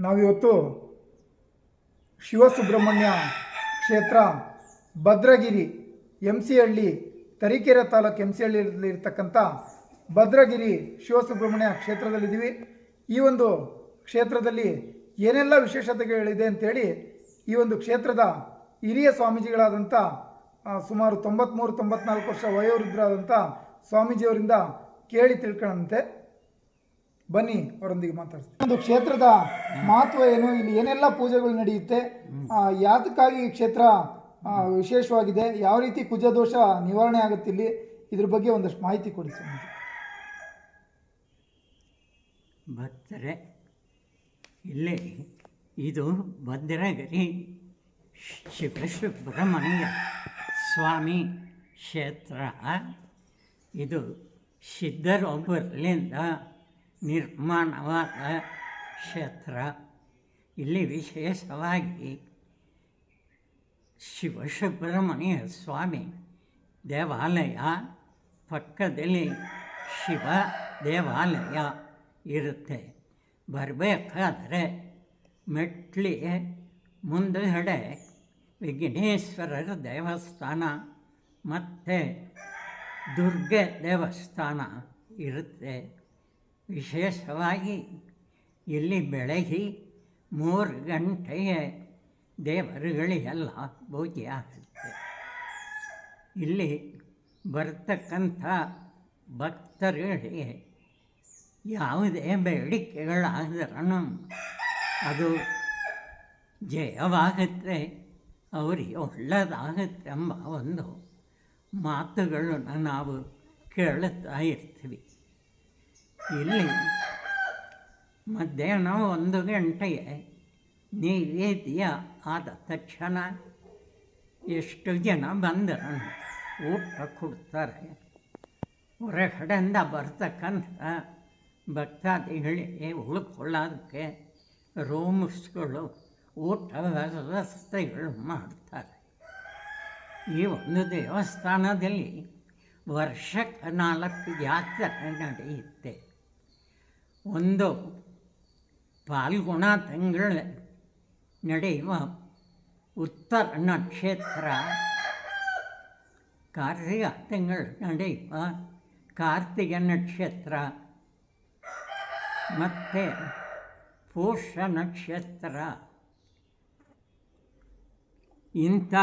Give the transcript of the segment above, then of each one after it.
ನಾವಿವತ್ತು ಶಿವಸುಬ್ರಹ್ಮಣ್ಯ ಕ್ಷೇತ್ರ Bhadragiri M C Halli Tarikere taluk M C ಹಳ್ಳಿಯಲ್ಲಿ ಇರ್ತಕ್ಕಂಥ ಭದ್ರಗಿರಿ ಶಿವಸುಬ್ರಹ್ಮಣ್ಯ ಕ್ಷೇತ್ರದಲ್ಲಿದ್ದೀವಿ. ಈ ಒಂದು ಕ್ಷೇತ್ರದಲ್ಲಿ ಏನೆಲ್ಲ ವಿಶೇಷತೆಗಳಿದೆ ಅಂತೇಳಿ ಈ ಒಂದು ಕ್ಷೇತ್ರದ ಹಿರಿಯ ಸ್ವಾಮೀಜಿಗಳಾದಂಥ ಸುಮಾರು ತೊಂಬತ್ತ್ಮೂರು ತೊಂಬತ್ನಾಲ್ಕು ವರ್ಷ ವಯೋವೃದ್ಧರಾದಂಥ ಸ್ವಾಮೀಜಿಯವರಿಂದ ಕೇಳಿ ತಿಳ್ಕೊಳ್ಳಂತೆ ಬನ್ನಿ ಅವರೊಂದಿಗೆ ಮಾತಾಡ್ತೀನಿ ಒಂದು ಕ್ಷೇತ್ರದ ಮಹತ್ವ ಏನು? ಇಲ್ಲಿ ಏನೆಲ್ಲ ಪೂಜೆಗಳು ನಡೆಯುತ್ತೆ? ಯಾತಕ್ಕಾಗಿ ಈ ಕ್ಷೇತ್ರ ವಿಶೇಷವಾಗಿದೆ? ಯಾವ ರೀತಿ ಕುಜದೋಷ ನಿವಾರಣೆ ಆಗುತ್ತೆ ಇಲ್ಲಿ? ಇದ್ರ ಬಗ್ಗೆ ಒಂದಷ್ಟು ಮಾಹಿತಿ ಕೊಡಿ ಸ್ವಾಮೀಜಿ. ಭಕ್ತರೆ, ಇಲ್ಲಿ ಇದು ಭದ್ರಗಿರಿ ಶಿವಸುಬ್ರಹ್ಮಣ್ಯ ಸ್ವಾಮಿ ಕ್ಷೇತ್ರ. ಇದು ಸಿದ್ಧರೊಬ್ಬರಲ್ಲಿಂದ ನಿರ್ಮಾಣವಾದ ಕ್ಷೇತ್ರ. ಇಲ್ಲಿ ವಿಶೇಷವಾಗಿ ಶಿವಸುಬ್ರಹ್ಮಣ್ಯ ಸ್ವಾಮಿ ದೇವಾಲಯ, ಪಕ್ಕದಲ್ಲಿ ಶಿವ ದೇವಾಲಯ ಇರುತ್ತೆ. ಬರಬೇಕಾದ್ರೆ ಮೆಟ್ಲಿಗೆ ಮುಂದುಗಡೆ ವಿಘ್ನೇಶ್ವರರ ದೇವಸ್ಥಾನ ಮತ್ತು ದುರ್ಗೆ ದೇವಸ್ಥಾನ ಇರುತ್ತೆ. ವಿಶೇಷವಾಗಿ ಇಲ್ಲಿ ಬೆಳಗ್ಗೆ ಮೂರು ಗಂಟೆಗೆ ದೇವರುಗಳಿಗೆಲ್ಲ ಪೂಜೆ ಆಗುತ್ತೆ. ಇಲ್ಲಿ ಬರ್ತಕ್ಕಂಥ ಭಕ್ತರುಗಳಿಗೆ ಯಾವುದೇ ಬೇಡಿಕೆಗಳಾದರೂ ಅದು ಜಯವಾಗುತ್ತೆ, ಅವರಿಗೆ ಒಳ್ಳೆಯದಾಗುತ್ತೆ ಎಂಬ ಒಂದು ಮಾತುಗಳನ್ನು ನಾವು ಕೇಳುತ್ತಾ ಇರ್ತೀವಿ. ಇಲ್ಲಿ ಮಧ್ಯಾಹ್ನ ಒಂದು ಗಂಟೆಗೆ ನೈವೇದ್ಯ ಆದ ತಕ್ಷಣ ಎಷ್ಟು ಜನ ಬಂದರು ಊಟ ಕೊಡ್ತಾರೆ. ಹೊರಗಡೆಯಿಂದ ಬರ್ತಕ್ಕಂಥ ಭಕ್ತಾದಿಗಳಿಗೆ ಉಳ್ಕೊಳ್ಳೋದಕ್ಕೆ ರೂಮ್ಸ್ಗಳು, ಊಟ ವ್ಯವಸ್ಥೆಗಳು ಮಾಡ್ತಾರೆ. ಈ ಒಂದು ದೇವಸ್ಥಾನದಲ್ಲಿ ವರ್ಷಕ್ಕೆ ನಾಲ್ಕು ಜಾತ್ರೆ ನಡೆಯುತ್ತೆ. ಒಂದು ಪಾಲ್ಗುಣ ತಿಂಗಳ ನಡೆಯುವ ಉತ್ತರ ನಕ್ಷತ್ರ ಕಾರ್ತಿಕ ತಿಂಗಳು ನಡೆಯುವ ಕಾರ್ತಿಕ ನಕ್ಷತ್ರ ಮತ್ತು ಪುರುಷ ನಕ್ಷತ್ರ ಇಂಥ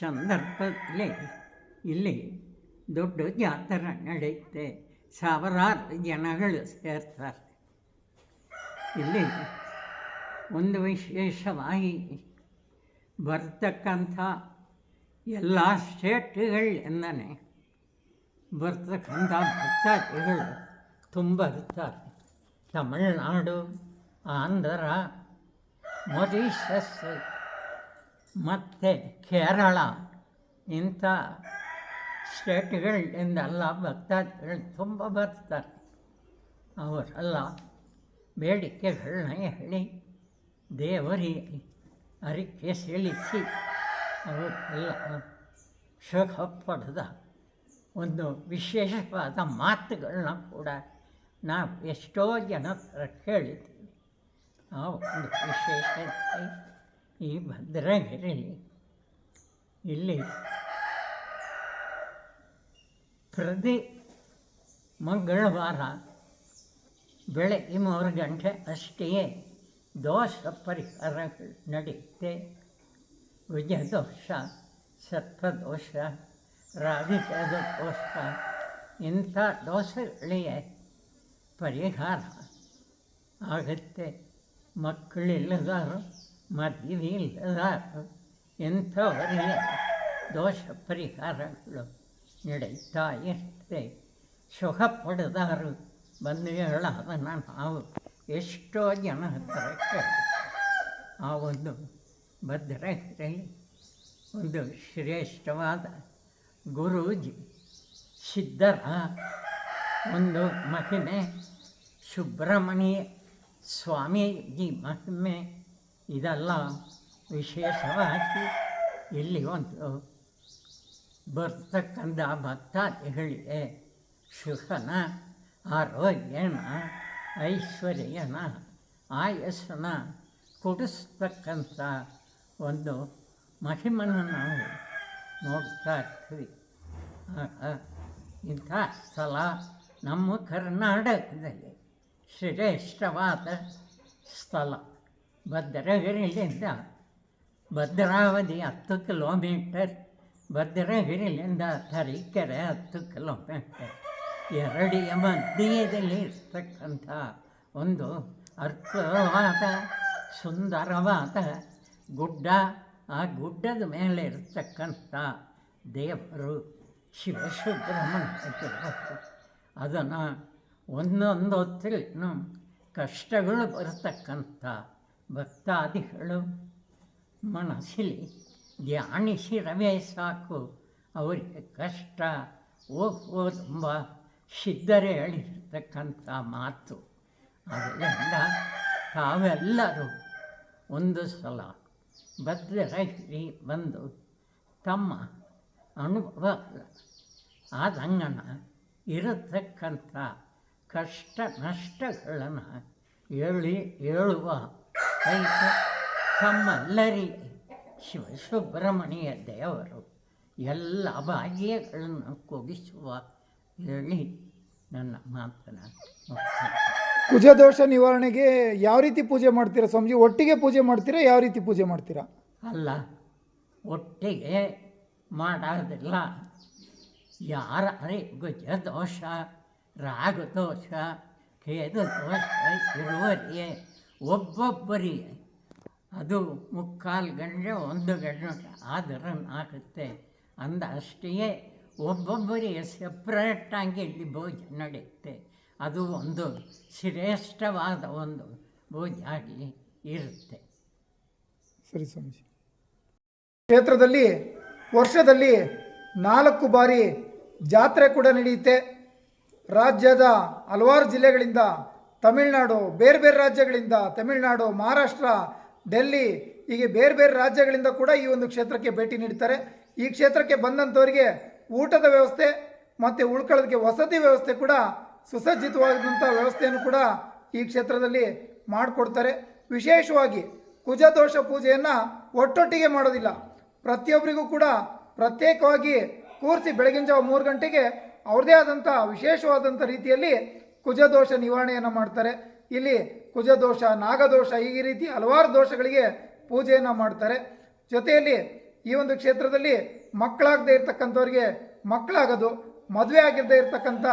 ಸಂದರ್ಭದಲ್ಲಿ ಇಲ್ಲಿ ದೊಡ್ಡ ಜಾತ್ರೆ ನಡೆಯುತ್ತೆ. ಸಾವಿರಾರು ಜನಗಳು ಸೇರ್ತಾರೆ. ಇಲ್ಲಿ ಒಂದು ವಿಶೇಷವಾಗಿ ಬರ್ತಕ್ಕಂಥ ಎಲ್ಲ ಸ್ಟೇಟ್ಗಳಿಂದನೇ ಬರ್ತಕ್ಕಂಥ ಭಕ್ತಾದಿಗಳು ತುಂಬ ಇರ್ತಾರೆ. ತಮಿಳುನಾಡು, ಆಂಧ್ರ, ಮೊರಿಷಸ್ ಮತ್ತು ಕೇರಳ ಇಂಥ ಸ್ಟೇಟ್ಗಳಿಂದೆಲ್ಲ ಭಕ್ತಾದಿಗಳು ತುಂಬ ಬರ್ತಾರೆ ಅವರೆಲ್ಲ ಬೇಡಿಕೆಗಳನ್ನ ಹೇಳಿ ದೇವರಿಗೆ ಅರಿಕೆ ಸಿಳಿಸಿ ಅವರೆಲ್ಲ ಸುಖ ಪಡೆದ ಒಂದು ವಿಶೇಷವಾದ ಮಾತುಗಳನ್ನ ಕೂಡ ನಾವು ಎಷ್ಟೋ ಜನ ಕೇಳಿದ್ದೀವಿ. ಆ ಒಂದು ವಿಶೇಷತೆ ಈ ಭದ್ರಗಿರಿ ಇಲ್ಲಿ ಪ್ರತಿ ಮಂಗಳವಾರ ಬೆಳಗ್ಗೆ ಮೂರು ಗಂಟೆ ಅಷ್ಟೇ ದೋಷ ಪರಿಹಾರಗಳು ನಡೆಯುತ್ತೆ. ವಿಜಯದೋಷ ಸರ್ಪದೋಷ ರಾಧಿಕದ ದೋಷ ಇಂಥ ದೋಷಗಳಿಗೆ ಪರಿಹಾರ ಆಗುತ್ತೆ. ಮಕ್ಕಳಿಲ್ಲದಾರು ಮದುವೆ ಇಲ್ಲದಾರು ಇಂಥವರಿಗೆ ದೋಷ ಪರಿಹಾರಗಳು ಇರ್ತದೆ ಸುಖ ಪಡೆದಾರು ಬಂಧುಗಳಾದನ್ನು ನಾವು ಎಷ್ಟೋ ಜನ ಹತ್ರ. ಆ ಒಂದು ಭದ್ರಗಿರಿ ಒಂದು ಶ್ರೇಷ್ಠವಾದ ಗುರೂಜಿ ಸಿದ್ಧರ. ಒಂದು ಮಹಿಮೆ, ಸುಬ್ರಹ್ಮಣ್ಯ ಸ್ವಾಮೀಜಿ ಮಹಿಮೆ. ಇದೆಲ್ಲ ವಿಶೇಷವಾಗಿ ಇಲ್ಲಿ ಒಂದು ಬರ್ತಕ್ಕಂಥ ಭಕ್ತಾದಿಗಳಿಗೆ ಸುಖನ ಆರೋಗ್ಯನ, ಐಶ್ವರ್ಯನ, ಆಯಸ್ಸನ ಕೊಡಿಸ್ತಕ್ಕಂಥ ಒಂದು ಮಹಿಮನ್ನು ನಾವು ನೋಡ್ತಾ ಇರ್ತೀವಿ. ಇಂಥ ಸ್ಥಳ ನಮ್ಮ ಕರ್ನಾಟಕದಲ್ಲಿ ಶ್ರೇಷ್ಠವಾದ ಸ್ಥಳ. ಭದ್ರಗಿರಿಯಿಂದ ಭದ್ರಾವತಿ ಹತ್ತು ಕಿಲೋಮೀಟರ್ ಭದ್ರಗಿರಿಯಿಂದ ತರೀಕೆರೆ ಹತ್ತು ಕಿಲೋಮೀಟರ್ ಎರಡಿಯ ಮಧ್ಯದಲ್ಲಿ ಇರ್ತಕ್ಕಂಥ ಒಂದು ಅರ್ಥವಾದ, ಸುಂದರವಾದ ಗುಡ್ಡ, ಆ ಗುಡ್ಡದ ಮೇಲೆ ಇರ್ತಕ್ಕಂಥ ದೇವರು ಶಿವಸುಬ್ರಹ್ಮಣ್ಯ ಅದನ್ನು ಒಂದೊಂದು ಹೊತ್ತಿನೂ ಕಷ್ಟಗಳು ಬರತಕ್ಕಂಥ ಭಕ್ತಾದಿಗಳು ಮನಸ್ಸಲ್ಲಿ ಧ್ಯಾನಿಸಿರವೇ ಸಾಕು. ಅವರಿಗೆ ಕಷ್ಟ ಹೋಗುವುದೆಂಬ ಸಿದ್ಧರೇ ಹೇಳಿರ್ತಕ್ಕಂಥ ಮಾತು. ಅದರಿಂದ ತಾವೆಲ್ಲರೂ ಒಂದು ಸಲ ಭದ್ರಗಿರಿ ಬಂದು ತಮ್ಮ ಅನುಭವ ಆದಂಗನ ಇರತಕ್ಕಂಥ ಕಷ್ಟ ನಷ್ಟಗಳನ್ನು ಹೇಳಿ ಹೇಳುವ ತಮ್ಮೆಲ್ಲರಿಗೆ ಶಿವಸುಬ್ರಹ್ಮಣ್ಯ ದೇವರು ಎಲ್ಲ ಭಾಗ್ಯಗಳನ್ನು ಕೊಡಿಸುವ ಹೇಳಿ ನನ್ನ ಮುಗಿಸ್ತೇನೆ. ಕುಜದೋಷ ನಿವಾರಣೆಗೆ ಯಾವ ರೀತಿ ಪೂಜೆ ಮಾಡ್ತೀರಾ ಸ್ವಾಮೀಜಿ? ಒಟ್ಟಿಗೆ ಪೂಜೆ ಮಾಡ್ತೀರಾ? ಯಾವ ರೀತಿ ಪೂಜೆ ಮಾಡ್ತೀರಾ? ಅಲ್ಲ ಒಟ್ಟಿಗೆ ಮಾಡೋದಿಲ್ಲ. ಯಾರೇ ಗುಜದೋಷ ರಾಗದೋಷ ಖೇದ ದೋಷ ಇರುವರಿಗೆ ಒಬ್ಬೊಬ್ಬರಿಗೆ ಅದು ಮುಕ್ಕಾಲು ಗಂಟೆ, ಒಂದು ಗಂಟೆ ಆದರ ಆಗುತ್ತೆ ಅಂದ ಅಷ್ಟೇ ಒಬ್ಬೊಬ್ಬರಿಗೆ ಸೆಪ್ರೇಟಾಗಿ ಇಲ್ಲಿ ಭೋಜನ ನಡೆಯುತ್ತೆ. ಅದು ಒಂದು ಶ್ರೇಷ್ಠವಾದ ಒಂದು ಭೋಜ ಆಗಿ ಇರುತ್ತೆ. ಸರಿ ಸ್ವಾಮೀಜಿ. ಕ್ಷೇತ್ರದಲ್ಲಿ, ವರ್ಷದಲ್ಲಿ ನಾಲ್ಕು ಬಾರಿ ಜಾತ್ರೆ ಕೂಡ ನಡೆಯುತ್ತೆ. ರಾಜ್ಯದ ಹಲವಾರು ಜಿಲ್ಲೆಗಳಿಂದ ತಮಿಳುನಾಡು, ಬೇರೆ ಬೇರೆ ರಾಜ್ಯಗಳಿಂದ ತಮಿಳುನಾಡು, ಮಹಾರಾಷ್ಟ್ರ ಡೆಲ್ಲಿ ಹೀಗೆ ಬೇರೆ ಬೇರೆ ರಾಜ್ಯಗಳಿಂದ ಕೂಡ ಈ ಒಂದು ಕ್ಷೇತ್ರಕ್ಕೆ ಭೇಟಿ ನೀಡ್ತಾರೆ. ಈ ಕ್ಷೇತ್ರಕ್ಕೆ ಬಂದಂಥವರಿಗೆ ಊಟದ ವ್ಯವಸ್ಥೆ ಮತ್ತು ಉಳ್ಕೊಳ್ಳೋದಕ್ಕೆ ವಸತಿ ವ್ಯವಸ್ಥೆ ಕೂಡ ಸುಸಜ್ಜಿತವಾದಂಥ ವ್ಯವಸ್ಥೆಯನ್ನು ಕೂಡ ಈ ಕ್ಷೇತ್ರದಲ್ಲಿ ಮಾಡಿಕೊಡ್ತಾರೆ. ವಿಶೇಷವಾಗಿ ಕುಜದೋಷ ಪೂಜೆಯನ್ನು ಒಟ್ಟೊಟ್ಟಿಗೆ ಮಾಡೋದಿಲ್ಲ. ಪ್ರತಿಯೊಬ್ಬರಿಗೂ ಕೂಡ ಪ್ರತ್ಯೇಕವಾಗಿ ಕೂರಿಸಿ ಬೆಳಗಿನ ಜಾವ ಮೂರು ಗಂಟೆಗೆ ಅವ್ರದ್ದೇ ಆದಂಥ ವಿಶೇಷವಾದಂಥ ರೀತಿಯಲ್ಲಿ ಕುಜದೋಷ ನಿವಾರಣೆಯನ್ನು ಮಾಡ್ತಾರೆ. ಇಲ್ಲಿ ಕುಜದೋಷ, ನಾಗದೋಷ ಈ ರೀತಿ ಹಲವಾರು ದೋಷಗಳಿಗೆ ಪೂಜೆಯನ್ನು ಮಾಡ್ತಾರೆ. ಜೊತೆಯಲ್ಲಿ ಈ ಒಂದು ಕ್ಷೇತ್ರದಲ್ಲಿ ಮಕ್ಕಳಾಗದೇ ಇರ್ತಕ್ಕಂಥವ್ರಿಗೆ ಮಕ್ಕಳಾಗೋದು, ಮದುವೆ ಆಗಿರದೆ ಇರ್ತಕ್ಕಂಥ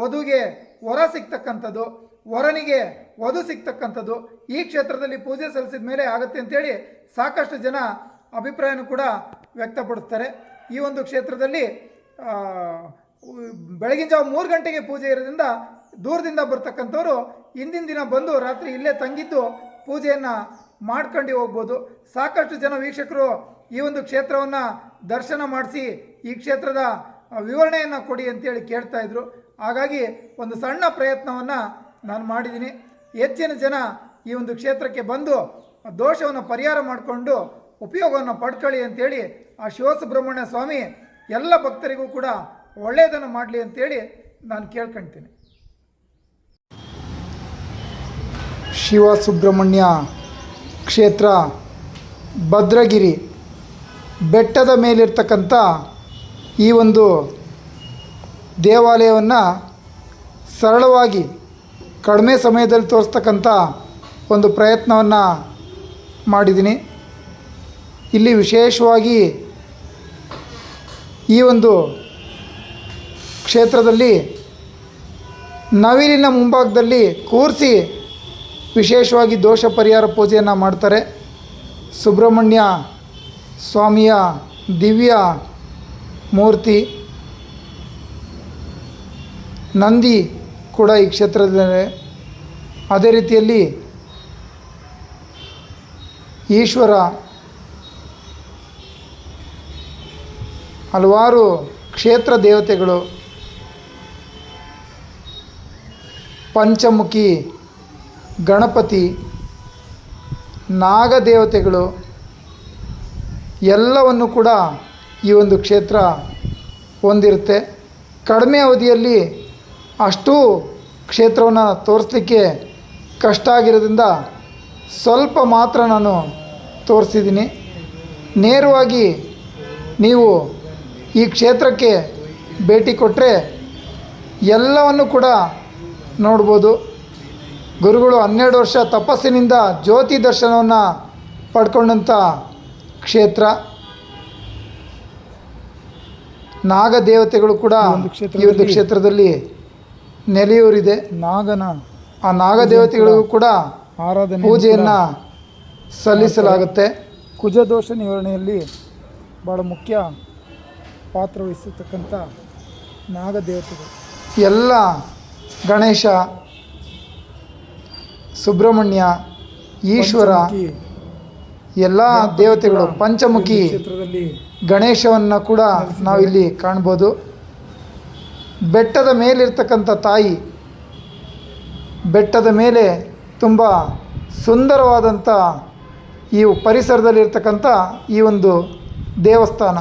ವಧುಗೆ ವರ ಸಿಗ್ತಕ್ಕಂಥದ್ದು, ವರನಿಗೆ ವಧು ಸಿಗ್ತಕ್ಕಂಥದ್ದು ಈ ಕ್ಷೇತ್ರದಲ್ಲಿ ಪೂಜೆ ಸಲ್ಲಿಸಿದ ಮೇಲೆ ಆಗುತ್ತೆ ಅಂತೇಳಿ ಸಾಕಷ್ಟು ಜನ ಅಭಿಪ್ರಾಯನೂ ಕೂಡ ವ್ಯಕ್ತಪಡಿಸ್ತಾರೆ. ಈ ಒಂದು ಕ್ಷೇತ್ರದಲ್ಲಿ ಬೆಳಗಿನ ಜಾವ ಮೂರು ಗಂಟೆಗೆ ಪೂಜೆ ಇರೋದ್ರಿಂದ ದೂರದಿಂದ ಬರ್ತಕ್ಕಂಥವ್ರು ಹಿಂದಿನ ದಿನ ಬಂದು ರಾತ್ರಿ ಇಲ್ಲೇ ತಂಗಿದ್ದು ಪೂಜೆಯನ್ನು ಮಾಡ್ಕೊಂಡು ಹೋಗ್ಬೋದು. ಸಾಕಷ್ಟು ಜನ ವೀಕ್ಷಕರು ಈ ಒಂದು ಕ್ಷೇತ್ರವನ್ನು ದರ್ಶನ ಮಾಡಿಸಿ ಈ ಕ್ಷೇತ್ರದ ವಿವರಣೆಯನ್ನು ಕೊಡಿ ಅಂತೇಳಿ ಕೇಳ್ತಾ ಇದ್ರು. ಹಾಗಾಗಿ ಒಂದು ಸಣ್ಣ ಪ್ರಯತ್ನವನ್ನು ನಾನು ಮಾಡಿದ್ದೀನಿ. ಹೆಚ್ಚಿನ ಜನ ಈ ಒಂದು ಕ್ಷೇತ್ರಕ್ಕೆ ಬಂದು ದೋಷವನ್ನು ಪರಿಹಾರ ಮಾಡಿಕೊಂಡು ಉಪಯೋಗವನ್ನು ಪಡ್ಕೊಳ್ಳಿ ಅಂತೇಳಿ ಆ ಶಿವಸುಬ್ರಹ್ಮಣ್ಯ ಸ್ವಾಮಿ ಎಲ್ಲ ಭಕ್ತರಿಗೂ ಕೂಡ ಒಳ್ಳೆಯದನ್ನು ಮಾಡಲಿ ಅಂತೇಳಿ ನಾನು ಕೇಳ್ಕೊಳ್ತೀನಿ ಶಿವ ಸುಬ್ರಹ್ಮಣ್ಯ ಕ್ಷೇತ್ರ ಭದ್ರಗಿರಿ. ಬೆಟ್ಟದ ಮೇಲಿರ್ತಕ್ಕಂಥ ಈ ಒಂದು ದೇವಾಲಯವನ್ನು ಸರಳವಾಗಿ ಕಡಿಮೆ ಸಮಯದಲ್ಲಿ ತೋರಿಸ್ತಕ್ಕಂಥ ಒಂದು ಪ್ರಯತ್ನವನ್ನು ಮಾಡಿದ್ದೀನಿ. ಇಲ್ಲಿ ವಿಶೇಷವಾಗಿ ಈ ಒಂದು ಕ್ಷೇತ್ರದಲ್ಲಿ ನವಿಲಿನ ಮುಂಭಾಗದಲ್ಲಿ ಕೂರಿಸಿ ವಿಶೇಷವಾಗಿ ದೋಷ ಪರಿಹಾರ ಪೂಜೆಯನ್ನು ಮಾಡ್ತಾರೆ. ಸುಬ್ರಹ್ಮಣ್ಯ ಸ್ವಾಮಿಯ ದಿವ್ಯ ಮೂರ್ತಿ, ನಂದಿ ಕೂಡ ಈ ಕ್ಷೇತ್ರದಲ್ಲಿದೆ. ಅದೇ ರೀತಿಯಲ್ಲಿ ಈಶ್ವರ, ಹಲವಾರು ಕ್ಷೇತ್ರ ದೇವತೆಗಳು, ಪಂಚಮುಖಿ ಗಣಪತಿ, ನಾಗದೇವತೆಗಳು, ಎಲ್ಲವನ್ನು ಕೂಡ ಈ ಒಂದು ಕ್ಷೇತ್ರ ಹೊಂದಿರುತ್ತೆ. ಕಡಿಮೆ ಅವಧಿಯಲ್ಲಿ ಅಷ್ಟೂ ಕ್ಷೇತ್ರವನ್ನು ತೋರಿಸ್ಲಿಕ್ಕೆ ಕಷ್ಟ ಆಗಿರೋದ್ರಿಂದ ಸ್ವಲ್ಪ ಮಾತ್ರ ನಾನು ತೋರಿಸಿದ್ದೀನಿ. ನೇರವಾಗಿ ನೀವು ಈ ಕ್ಷೇತ್ರಕ್ಕೆ ಭೇಟಿ ಕೊಟ್ಟರೆ ಎಲ್ಲವನ್ನು ಕೂಡ ನೋಡ್ಬೋದು. ಗುರುಗಳು ಹನ್ನೆರಡು ವರ್ಷ ತಪಸ್ಸಿನಿಂದ ಜ್ಯೋತಿ ದರ್ಶನವನ್ನು ಪಡ್ಕೊಂಡಂಥ ಕ್ಷೇತ್ರ. ನಾಗದೇವತೆಗಳು ಕೂಡ ಈ ಒಂದು ಕ್ಷೇತ್ರದಲ್ಲಿ ನೆಲೆಯೂರಿದೆ. ನಾಗನ ಆ ನಾಗದೇವತೆಗಳಿಗೂ ಕೂಡ ಆರಾಧನೆ ಪೂಜೆಯನ್ನು ಸಲ್ಲಿಸಲಾಗುತ್ತೆ. ಕುಜದೋಷ ನಿವಾರಣೆಯಲ್ಲಿ ಭಾಳ ಮುಖ್ಯ ಪಾತ್ರ ವಹಿಸತಕ್ಕಂಥ ನಾಗದೇವತೆಗಳು. ಎಲ್ಲ ಗಣೇಶ ಸುಬ್ರಹ್ಮಣ್ಯ ಈಶ್ವರ ಎಲ್ಲ ದೇವತೆಗಳು ಪಂಚಮುಖಿ ಗಣೇಶವನ್ನು ಕೂಡ ನಾವಿಲ್ಲಿ ಕಾಣ್ಬೋದು. ಬೆಟ್ಟದ ಮೇಲಿರ್ತಕ್ಕಂಥ ತಾಯಿ ಬೆಟ್ಟದ ಮೇಲೆ ತುಂಬ ಸುಂದರವಾದಂಥ ಈ ಪರಿಸರದಲ್ಲಿರ್ತಕ್ಕಂಥ ಈ ಒಂದು ದೇವಸ್ಥಾನ.